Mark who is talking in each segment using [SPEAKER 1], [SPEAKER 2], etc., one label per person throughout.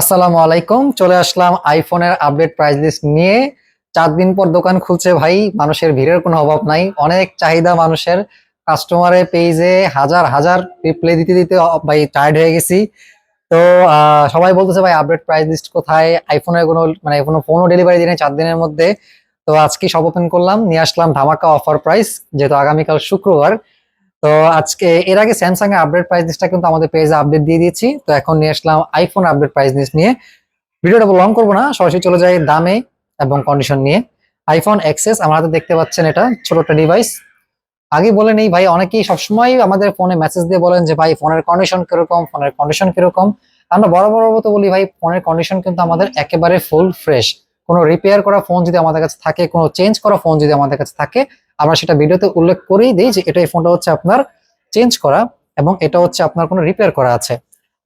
[SPEAKER 1] আসসালামু আলাইকুম। চলে আসলাম আইফোনের আপডেট প্রাইস লিস্ট নিয়ে। চার দিন পর দোকান খুলছে ভাই, মানুষের ভিড়ের কোনো অভাব নাই। অনেক চাহিদা মানুষের। কাস্টমারের পেজে হাজার হাজার রিপ্লাই দিতে দিতে ভাই টায়ার্ড হয়ে গেছি। তো সবাই বলতেছে ভাই আপডেট প্রাইস লিস্ট কোথায়? আইফোনের কোনো মানে কোনো ফোনও ডেলিভারি দিনে চার দিনের মধ্যে। তো আজকে সব ওপেন করলাম, নিয়ে আসলাম ধামাকা অফার প্রাইস যেহেতু আগামীকাল শুক্রবার। তো আজকে এর আগে স্যামসাং এর আপডেট প্রাইস লিস্টটা কিন্তু আমাদের পেজে আপডেট দিয়ে দিয়েছি। তো এখন নিয়ে আসলাম আইফোন আপডেট প্রাইস লিস্ট নিয়ে। ভিডিওটা লং করব না, সরাসরি চলে যাই দামে এবং কন্ডিশন নিয়ে। আইফোন এক্সেস আমার হাতে দেখতে পাচ্ছেন এটা, ছোট একটা ডিভাইস আগে বলে নেই, ভাই, অনেকেই সবসময় আমাদের ফোনে মেসেজ দিয়ে বলেন যে, ভাই ফোনের কন্ডিশন কীরকম ফোনের কন্ডিশন কীরকম? আমরা বড় বড় মতো বলি, ভাই ফোনের কন্ডিশন কিন্তু আমাদের একেবারে ফুল ফ্রেশ কোনো রিপেয়ার করা ফোন যদি আমাদের কাছে থাকে, কোনো চেঞ্জ করা ফোন যদি আমাদের কাছে থাকে আমরা সেটা ভিডিওতে উল্লেখ করেই দিই যে এটা এই ফোনটা হচ্ছে আপনার চেঞ্জ করা এবং এটা হচ্ছে আপনার কোনো রিপেয়ার করা আছে।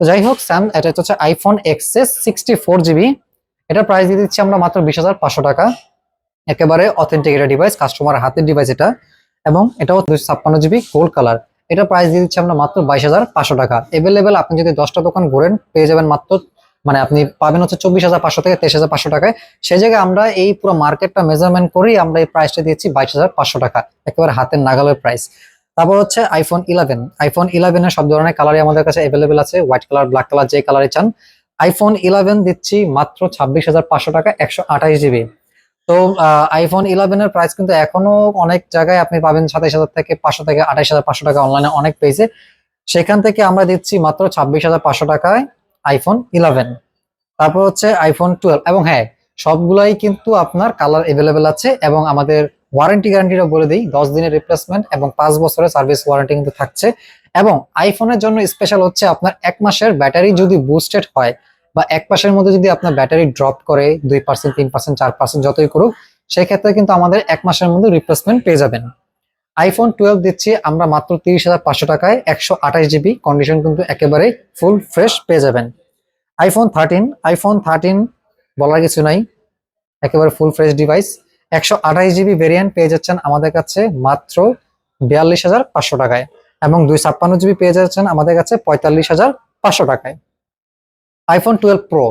[SPEAKER 1] তো যাই হোক, স্যাম, এটা হচ্ছে iPhone XS sixty four GB এটা প্রাইস দিয়ে দিচ্ছি আমরা মাত্র বিশ হাজার পাঁচশো টাকা। একেবারে অথেন্টিক এটা ডিভাইস কাস্টমার হাতের ডিভাইস এটা। এবং এটাও দুশো ছাপ্পান্ন জিবি গোল্ড কালার এটা প্রাইস দিয়ে দিচ্ছি আমরা মাত্র বাইশ হাজার পাঁচশো টাকা। এভেলেবেল আপনি যদি দশটা দোকান ঘোরেন, পেয়ে যাবেন মাত্র মানে আপনি পাবেন হচ্ছে চব্বিশ হাজার পাঁচশো থেকে তেইশ হাজার পাঁচশো টাকায়। সেই জায়গায় আমরা এই পুরো মার্কেটটা মেজারমেন্ট করেই আমরা এই প্রাইসটা দিয়েছি বাইশ হাজার পাঁচশো টাকা, একেবারে হাতের নাগালের প্রাইস তারপর হচ্ছে আইফোন ইলেভেন আইফোন ইলেভেনের সব ধরনের কালারই আমাদের কাছে অ্যাভেলেবেল আছে হোয়াইট কালার ব্ল্যাক কালার যে কালারে চান। আইফোন ইলেভেন দিচ্ছি মাত্র ছাব্বিশ হাজার পাঁচশো টাকা, একশো আঠাশ জিবি তো আইফোন ইলেভেনের প্রাইস কিন্তু এখনও অনেক জায়গায় আপনি পাবেন সাতাইশ হাজার থেকে পাঁচশো থেকে আঠাইশ হাজার পাঁচশো টাকা অনলাইনে অনেক পেয়েছে সেখান থেকে আমরা দিচ্ছি মাত্র ছাব্বিশ হাজার পাঁচশো টাকায় আইফোন ইলেভেন তারপর হচ্ছে আইফোন টুয়েলভ এবং হ্যাঁ সবগুলাই কিন্তু আপনার কালার এভেলেবেল আছে এবং আমাদের ওয়ারেন্টি গ্যারান্টিটা বলে দিই, দশ দিনের রিপ্লেসমেন্ট এবং পাঁচ বছরের সার্ভিস ওয়ারেন্টি কিন্তু থাকছে। এবং আইফোনের জন্য স্পেশাল হচ্ছে আপনার এক মাসের ব্যাটারি যদি বুস্টেড হয় বা এক মাসের মধ্যে যদি আপনার ব্যাটারি ড্রপ করে দুই পার্সেন্ট তিন পার্সেন্ট চার পার্সেন্ট যতই করুক, সেক্ষেত্রে কিন্তু আমাদের এক মাসের মধ্যে রিপ্লেসমেন্ট পেয়ে যাবেন। আইফোন টুয়েলভ দিচ্ছি আমরা মাত্র তিরিশ হাজার পাঁচশো টাকায়, একশো আঠাশ জিবি কন্ডিশন কিন্তু একেবারে ফুল ফ্রেশ পেয়ে যাবেন। আইফোন থার্টিন আইফোন থার্টিন বলার কিছু নাই, একেবারে ফুল ফ্রেশ ডিভাইস একশো আঠাশ জিবি ভেরিয়েন্ট পেয়ে যাচ্ছেন আমাদের কাছে মাত্র বিয়াল্লিশ হাজার পাঁচশো টাকায় এবং দুই ছাপ্পান্ন জিবি পেয়ে যাচ্ছেন আমাদের কাছে পঁয়তাল্লিশ হাজার পাঁচশো টাকায়। IPhone twelve pro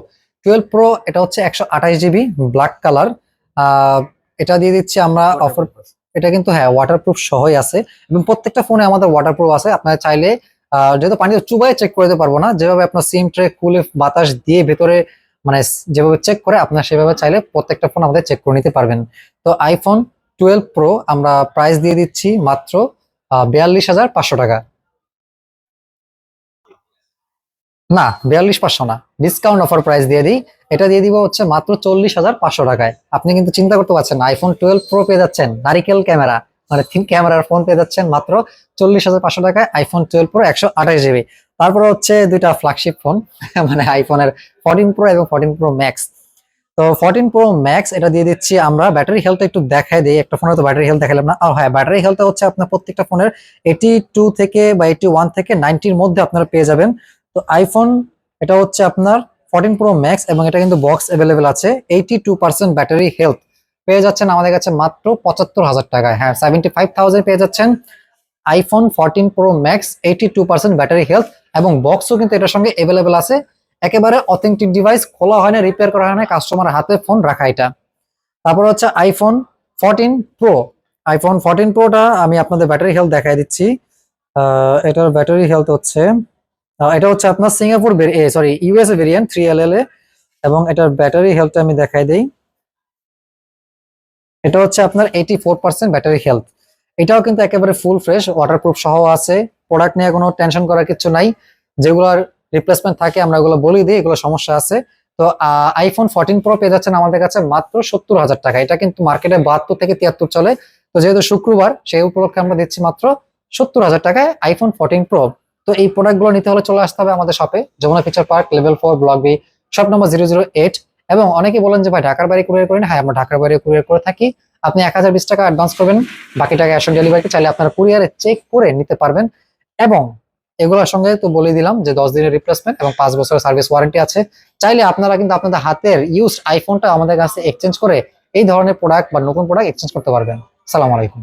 [SPEAKER 1] twelve pro এটা হচ্ছে একশো আঠাশ জিবি ব্ল্যাক কালার এটা দিয়ে দিচ্ছি আমরা অফার এটা কিন্তু হ্যাঁ ওয়াটারপ্রুফ সহই আছে এবং প্রত্যেকটা ফোনে আমাদের ওয়াটারপ্রুফ আছে। আপনারা চাইলে যেহেতু পানি চুবাই চেক করে দিতে পারব না, যেভাবে আপনার সিম ট্রে খুলে বাতাস দিয়ে ভেতরে মানে যেভাবে চেক করে, আপনার সেভাবে চাইলে প্রত্যেকটা ফোন আমাদের চেক করে নিতে পারবেন। তো আইফোন টুয়েলভ প্রো আমরা প্রাইস দিয়ে দিচ্ছি মাত্র বিয়াল্লিশ হাজার পাঁচশো টাকা। না, বিয়াল্লিশ পাঁচশো না। ডিসকাউন্ট অফার প্রাইস দিয়ে দিই। এটা দিয়ে দিব হচ্ছে মাত্র চল্লিশ হাজার পাঁচশো টাকায়। আপনি কিন্তু চিন্তা করতে পারছেন আইফোন টুয়েলভ প্রো পেয়ে যাচ্ছেন, নারিকেল ক্যামেরা। মানে থিন ক্যামেরার ফোন পেয়ে যাচ্ছেন মাত্র চল্লিশ হাজার পাঁচশো টাকায় আইফোন টুয়েলভ প্রো একশো আঠাশ জিবি তারপরে হচ্ছে দুইটা ফ্ল্যাগশিপ ফোন মানে আইফোনের ফোরটিন প্রো এবং ফোরটিন প্রো ম্যাক্স তো ফোরটিন প্রো ম্যাক্স এটা দিয়ে দিচ্ছি আমরা। ব্যাটারি হেলথ একটু দেখাই দিই। একটা ফোনে তো ব্যাটারি হেলথ দেখালাম না। ও হ্যাঁ ব্যাটারি হেলথ হচ্ছে আপনার প্রত্যেকটা ফোনের এইটি টু থেকে বা এইটি ওয়ান থেকে নাইনটির মধ্যে আপনারা পেয়ে যাবেন। তো আইফোন এটা হচ্ছে আপনার ফোরটিন প্রো ম্যাক্স এবং এটা কিন্তু বক্স অ্যাভেলেবেল আছে eighty two percent battery health পেয়ে যাচ্ছেন আমাদের কাছে মাত্র পঁচাত্তর হাজার টাকায়। হ্যাঁ সেভেন্টি ফাইভ থাউজেন্ড পেয়ে যাচ্ছেন iPhone fourteen pro max eighty two percent battery health এবং বক্সও কিন্তু এটার সঙ্গে অ্যাভেলেবেল আছে। একেবারে অথেন্টিক ডিভাইস খোলা হয় না রিপেয়ার করা হয় না কাস্টমার হাতে ফোন রাখা এটা। তারপর হচ্ছে iPhone fourteen pro iPhone fourteen প্রোটা আমি আপনাদের ব্যাটারি হেলথ দেখাই দিচ্ছি। এটার ব্যাটারি হেলথ হচ্ছে এটা হচ্ছে আপনার Singapore sorry USA variant three L L A এবং এটার ব্যাটারি হেলথ আমি দেখাই দিই। এটা হচ্ছে আপনার eighty four percent battery health এটাও কিন্তু একেবারে ফুল ফ্রেশ ওয়াটারপ্রুফ সহ আছে। প্রোডাক্ট নিয়ে কোনো টেনশন করার কিছু নাই। যেগুলোর রিপ্লেসমেন্ট থাকে, আমরা এগুলো বলি দিই, এগুলো সমস্যা আছে। তো আইফোন ফোরটিন প্রো পেয়ে যাচ্ছেন আমাদের কাছে মাত্র সত্তর হাজার টাকা। এটা কিন্তু মার্কেটে বাহাত্তর থেকে তিয়াত্তর চলে। তো যেহেতু শুক্রবার, সেই উপলক্ষে আমরা দিচ্ছি মাত্র সত্তর হাজার টাকায় আইফোন ফোরটিন প্রো তো এই প্রোডাক্টগুলো নিতে হলে চলে আসতে হবে আমাদের শপে Jamuna future park level four block B shop number zero zero eight এবং অনেকে বলেন যে, ভাই, ঢাকার বাইরে কুরিয়ার করেন হ্যাঁ আমরা ঢাকার বাইরে কুরিয়ার করে থাকি। আপনি এক হাজার বিশ টাকা অ্যাডভান্স করবেন। বাকি টাকা অ্যাশ ডেলিভারিতে চাইলে আপনারা কুরিয়ারে চেক করে নিতে পারবেন। এবং এগুলোর সঙ্গে তো বলে দিলাম যে, দশ দিনের রিপ্লেসমেন্ট এবং পাঁচ বছরের সার্ভিস ওয়ারেন্টি আছে। চাইলে আপনারা কিন্তু আপনাদের হাতের ইউজ আইফোনটা আমাদের কাছে এক্সচেঞ্জ করে এই ধরনের প্রোডাক্ট বা নতুন প্রোডাক্ট এক্সচেঞ্জ করতে পারবেন। সালাম আলাইকুম।